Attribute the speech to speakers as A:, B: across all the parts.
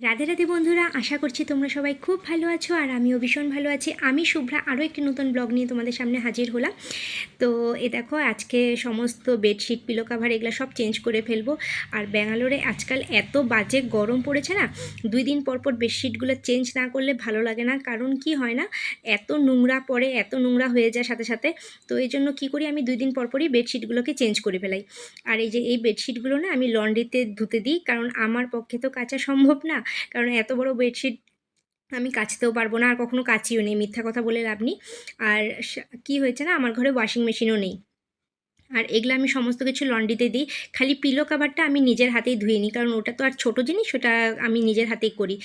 A: রাধে রাধে বন্ধুরা, আশা করছি তোমরা সবাই খুব ভালো আছো আর আমিও ভীষণ ভালো আছি। আমি শুভ্রা, আরও একটি নতুন ব্লগ নিয়ে তোমাদের সামনে হাজির হলাম। তো এ দেখো, আজকে সমস্ত বেডশিট পিলো কাভার এগুলো সব চেঞ্জ করে ফেলব। আর ব্যাঙ্গালোরে আজকাল এত বাজে গরম পড়েছে না, দুই দিন পর পর বেডশিটগুলো চেঞ্জ না করলে ভালো লাগে না। কারণ কি হয় না, এত নোংরা পড়ে, এত নোংরা হয়ে যায় সাথে সাথে। তো এই জন্য কী করি, আমি দুই দিন পর পরই বেডশিটগুলোকে চেঞ্জ করে ফেলাই। আর এই যে এই বেডশিটগুলো না, আমি লন্ড্রিতে ধুতে দিই। কারণ আমার পক্ষে তো কাঁচা সম্ভব না। কারণ এত বড় বেডশিট আমি কাচতেও পারব না আর কখনও কাচিও নেই। মিথ্যা কথা বলে লাভ নেই। আর কি হয়েছে না? আমার ঘরে ওয়াশিং মেশিনও নেই। আর এগুলো আমি সমস্ত কিছু লন্ড্রিতে দিই। খালি পিলো কাভারটা আমি নিজের হাতেই ধুয়ে নিই, কারণ ওটা তো আর ছোটো জিনিস, ওটা আমি নিজের হাতেই করি।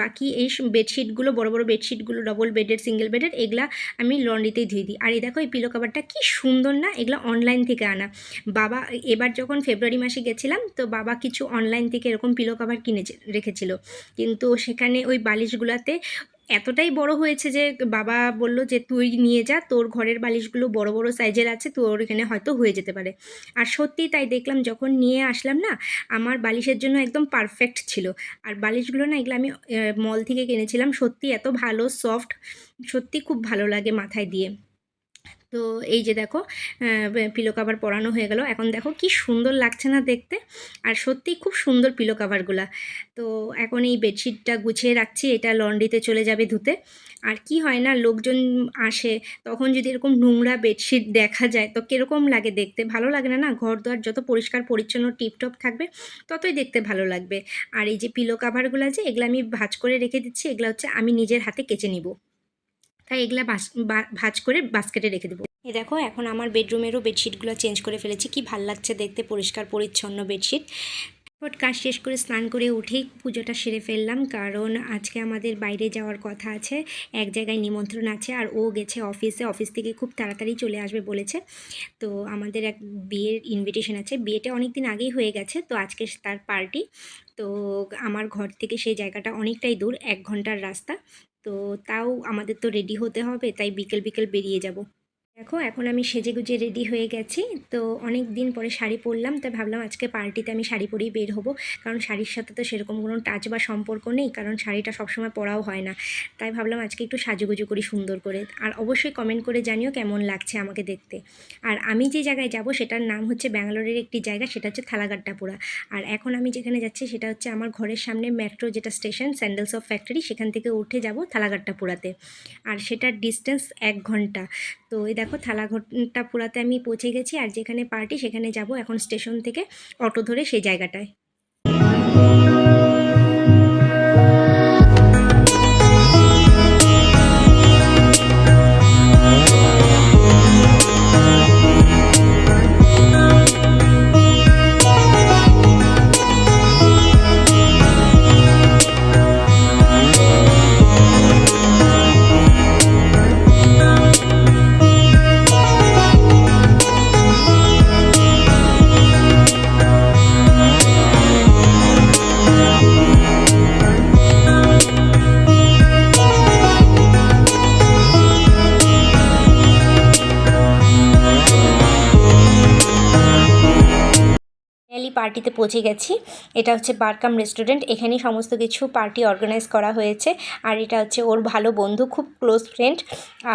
A: বাকি এই বেডশিটগুলো বড় বড় বেডশিটগুলো ডবল বেডের সিঙ্গেল বেডের এগুলা আমি লন্ড্রিতেই ধুয়ে দিই। আর এই দেখো, এই পিলো কাভারটা কি সুন্দর না, এগুলো অনলাইন থেকে আনা। বাবা, এবার যখন ফেব্রুয়ারি মাসে গেছিলাম, তো বাবা কিছু অনলাইন থেকে এরকম পিলো কাভার কিনে রেখেছিল। কিন্তু সেখানে ওই বালিশগুলোতে এতটাই বড় হয়েছে যে বাবা বলল যে, তুই নিয়ে যা, তোর ঘরের বালিশগুলো বড় বড় সাইজের আছে, তোর এখানে হয়তো হয়ে যেতে পারে। আর সত্যি তাই দেখলাম যখন নিয়ে আসলাম না, আমার বালিশের জন্য একদম পারফেক্ট ছিল। আর বালিশগুলো না এগুলো আমি মল থেকে কিনেছিলাম। সত্যি এত ভালো সফট সত্যি খুব ভালো লাগে মাথায় দিয়ে। তো এই যে দেখো পিলো কাভার পরানো হয়ে গেল। এখন দেখো কি সুন্দর লাগছে না দেখতে। আর সত্যিই খুব সুন্দর পিলো কাভারগুলা তো এখন এই বেডশিটটা গুছিয়ে রাখছি, এটা লন্ড্রিতে চলে যাবে ধুতে। আর কি হয় না, লোকজন আসে, তখন যদি এরকম নোংরা বেডশিট দেখা যায়, তো কীরকম লাগে দেখতে? ভালো লাগে না না? ঘর দুয়ার যত পরিষ্কার, পরিচ্ছন্ন, টিপটপ থাকবে, ততই দেখতে ভালো লাগবে। আর এই যে পিলো কাভারগুলো আছে এগুলো আমি ভাজ করে রেখে দিচ্ছি, এগুলো হচ্ছে আমি নিজের হাতে কেচে নিব। তাই এগুলা ভাজ করে বাস্কেটে রেখে দেবো। এ দেখো, এখন আমার বেডরুমেরও বেডশিটগুলো চেঞ্জ করে ফেলেছি। কি ভালো লাগছে দেখতে, পরিষ্কার, পরিচ্ছন্ন বেডশিট। কাজ শেষ করে স্নান করে উঠেই পুজোটা সেরে ফেললাম, কারণ আজকে আমাদের বাইরে যাওয়ার কথা আছে, এক জায়গায় নিমন্ত্রণ আছে, আর ও গেছে অফিসে, অফিস থেকে খুব তাড়াতাড়ি চলে আসবে বলেছে। তো আমাদের এক বিয়ের ইনভিটেশন আছে। বিয়েটা অনেক দিন আগেই হয়ে গেছে, তো আজকে তার পার্টি তো আমার ঘর থেকে সেই জায়গাটা অনেকটাই দূর, এক ঘণ্টার রাস্তা। তো তাও আমাদের তো রেডি হতে হবে তাই বিকেল বিকেল বেরিয়ে যাব। দেখো, এখন আমি সেজে গুজে রেডি হয়ে গেছি। তো অনেক দিন পরে শাড়ি পরলাম, তাই ভাবলাম আজকে পার্টিতে আমি শাড়ি পরেই বের হব। কারণ শাড়ির সাথে তো সেরকম কোনো টাচ বা সম্পর্ক নেই, কারণ শাড়িটা সবসময় পরাও হয় না। তাই ভাবলাম আজকে একটু সাজুগুজু করি, সুন্দর করে। আর অবশ্যই কমেন্ট করে জানিও কেমন লাগছে আমাকে দেখতে। আর আমি যে জায়গায় যাব, সেটার নাম হচ্ছে ব্যাঙ্গালোরের একটি জায়গা, সেটা হচ্ছে থালাগাট্টাপুরা। আর এখন আমি যেখানে যাচ্ছি, সেটা হচ্ছে আমার ঘরের সামনে মেট্রো যেটা স্টেশন স্যান্ডেলস অফ ফ্যাক্টরি সেখান থেকে উঠে যাব থালাগাট্টাপুরাতে। আর সেটার ডিস্টেন্স এক ঘণ্টা। তো এই দেখো থালাঘরটা পুরাতে আমি পৌঁছে গেছি আর যেখানে পার্টি সেখানে যাব এখন স্টেশন থেকে অটো ধরে সেই জায়গাটায়। পার্টিতে পৌঁছে গেছি। এটা হচ্ছে বারকাম রেস্টুরেন্ট। এখানেই সমস্ত কিছু পার্টি অর্গানাইজ করা হয়েছে। আর এটা হচ্ছে ওর ভালো বন্ধু, খুব ক্লোজ ফ্রেন্ড।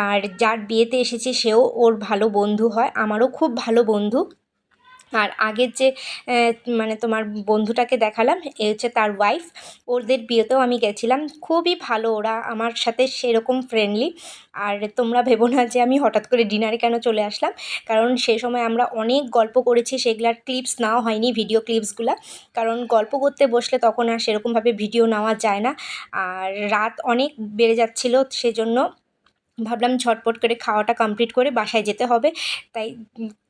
A: আর যার বিয়েতে এসেছে, সেও ওর ভালো বন্ধু হয়। আমারও খুব ভালো বন্ধু। আর আগের যে মানে তোমার বন্ধুটাকে দেখালাম, এ হচ্ছে তার ওয়াইফ ওদের বিয়েতেও আমি গেছিলাম। খুবই ভালো ওরা, আমার সাথে সেরকম ফ্রেন্ডলি আর তোমরা ভেবো না যে আমি হঠাৎ করে ডিনারে কেন চলে আসলাম। কারণ সেই সময় আমরা অনেক গল্প করেছি, সেগুলার ক্লিপস নেওয়া হয়নি ভিডিও ক্লিপসগুলো কারণ গল্প করতে বসলে তখন আর সেরকমভাবে ভিডিও নেওয়া যায় না। আর রাত অনেক বেড়ে যাচ্ছিল, সেজন্য ভাবলাম ঝটপট করে খাওয়াটা কমপ্লিট করে বাসায় যেতে হবে, তাই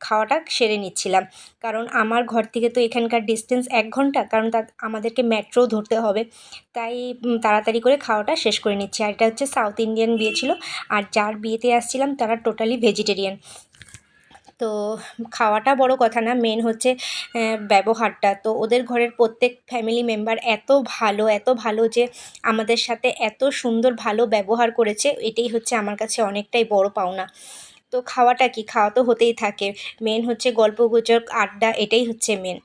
A: খাওয়াটা সেরে নিচ্ছিলাম। কারণ আমার ঘর থেকে তো এখানকার ডিস্টেন্স এক ঘণ্টা, কারণ তা, আমাদেরকে মেট্রো ধরতে হবে। তাই তাড়াতাড়ি করে খাওয়াটা শেষ করে নিচ্ছি। আর এটা হচ্ছে সাউথ ইন্ডিয়ান বিয়ে ছিল, আর যার বিয়েতে আসছিলাম তারা টোটালি ভেজিটেরিয়ান তো খাওয়াটা বড় কথা না মেন হচ্ছে ব্যবহারটা। তো ওদের ঘরের প্রত্যেক ফ্যামিলি মেম্বার এত ভালো এত ভালো যে আমাদের সাথে এত সুন্দর ভালো ব্যবহার করেছে, এটাই হচ্ছে আমার কাছে অনেকটাই বড় পাওনা। তো খাওয়াটা কি? খাওয়া তো হতেই থাকে। মেন হচ্ছে গল্পগুজব, আড্ডা, এটাই হচ্ছে মেন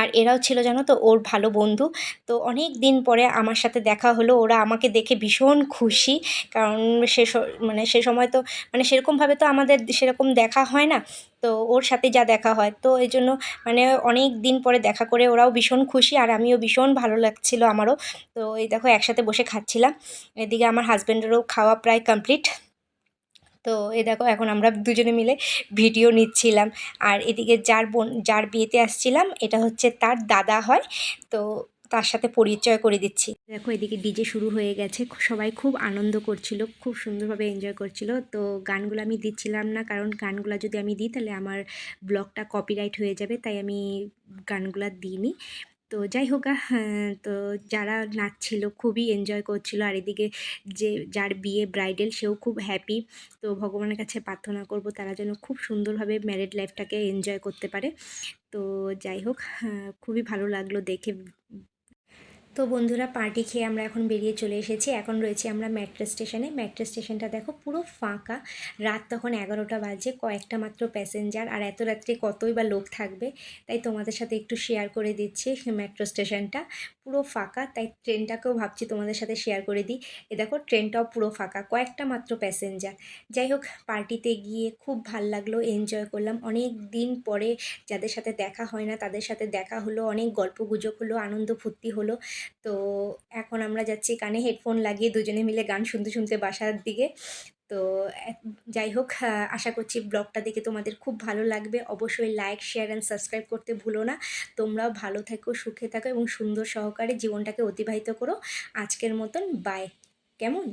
A: আর এরাও ছিল জানো তো ওর ভালো বন্ধু। তো অনেক দিন পরে আমার সাথে দেখা হলো, ওরা আমাকে দেখে ভীষণ খুশি। কারণ সে মানে সে সময় তো মানে সেরকমভাবে তো আমাদের সেরকম দেখা হয় না। তো ওর সাথে যা দেখা হয়, তো এই জন্য মানে অনেক দিন পরে দেখা করে ওরাও ভীষণ খুশি আর আমিও ভীষণ ভালো লাগছিল আমারও। তো এই দেখো একসাথে বসে খাচ্ছিলাম। এদিকে আমার হাজব্যান্ডেরও খাওয়া প্রায় কমপ্লিট তো এ দেখো, এখন আমরা দুজনে মিলে ভিডিও নিচ্ছিলাম। আর এদিকে যার বোন, যার বিয়েতে আসছিলাম, এটা হচ্ছে তার দাদা হয়, তো তার সাথে পরিচয় করে দিচ্ছি। দেখো, এদিকে ডিজে শুরু হয়ে গেছে। সবাই খুব আনন্দ করছিল, খুব সুন্দরভাবে এনজয় করছিল। তো গানগুলো আমি দিচ্ছিলাম না, কারণ গানগুলো যদি আমি দিই, তাহলে আমার ব্লগটা কপিরাইট হয়ে যাবে, তাই আমি গানগুলো দিইনি। তো যাই হোক তো যারা নাচছিল খুবই এনজয় করছিল। আর এদিকে যে, যার বিয়ে ব্রাইডেল সেও খুব হ্যাপি তো ভগবানের কাছে প্রার্থনা করব তারা যেন খুব সুন্দরভাবে ম্যারেড লাইফটাকে এনজয় করতে পারে। তো যাই হোক খুবই ভালো লাগল দেখে। তো বন্ধুরা পার্টি খেয়ে আমরা এখন বেরিয়ে চলে এসেছি। এখন রয়েছি আমরা মেট্রো স্টেশনে মেট্রো স্টেশনটা দেখো পুরো ফাঁকা। রাত তখন এগারোটা বাজে, কয়েকটা মাত্র প্যাসেঞ্জার আর এত রাত্রে কতই বা লোক থাকবে, তাই তোমাদের সাথে একটু শেয়ার করে দিচ্ছি মেট্রো স্টেশনটা পুরো ফাঁকা, তাই ট্রেনটাকেও ভাবছি তোমাদের সাথে শেয়ার করে দিই। এ দেখো ট্রেনটাও পুরো ফাঁকা, কয়েকটা মাত্র প্যাসেঞ্জার যাই হোক পার্টিতে গিয়ে খুব ভালো লাগল এনজয় করলাম। অনেক দিন পরে যাদের সাথে দেখা হয় না, তাদের সাথে দেখা হলো, অনেক গল্প গুজব হলো, আনন্দ ফুর্তি হলো। তো এখন আমরা যাচ্ছি কানে হেডফোন লাগিয়ে দুজনে মিলে গান শুনতে শুনতে বাসার দিকে। তো যাই হোক আশা করছি ব্লগটা দেখে তোমাদের খুব ভালো লাগবে। অবশ্যই লাইক শেয়ার অ্যান্ড সাবস্ক্রাইব করতে ভুলো না। তোমরাও ভালো থাকো, সুখে থাকো এবং সুন্দর সহকারে জীবনটাকে অতিবাহিত করো। আজকের মতন বাই কেমন?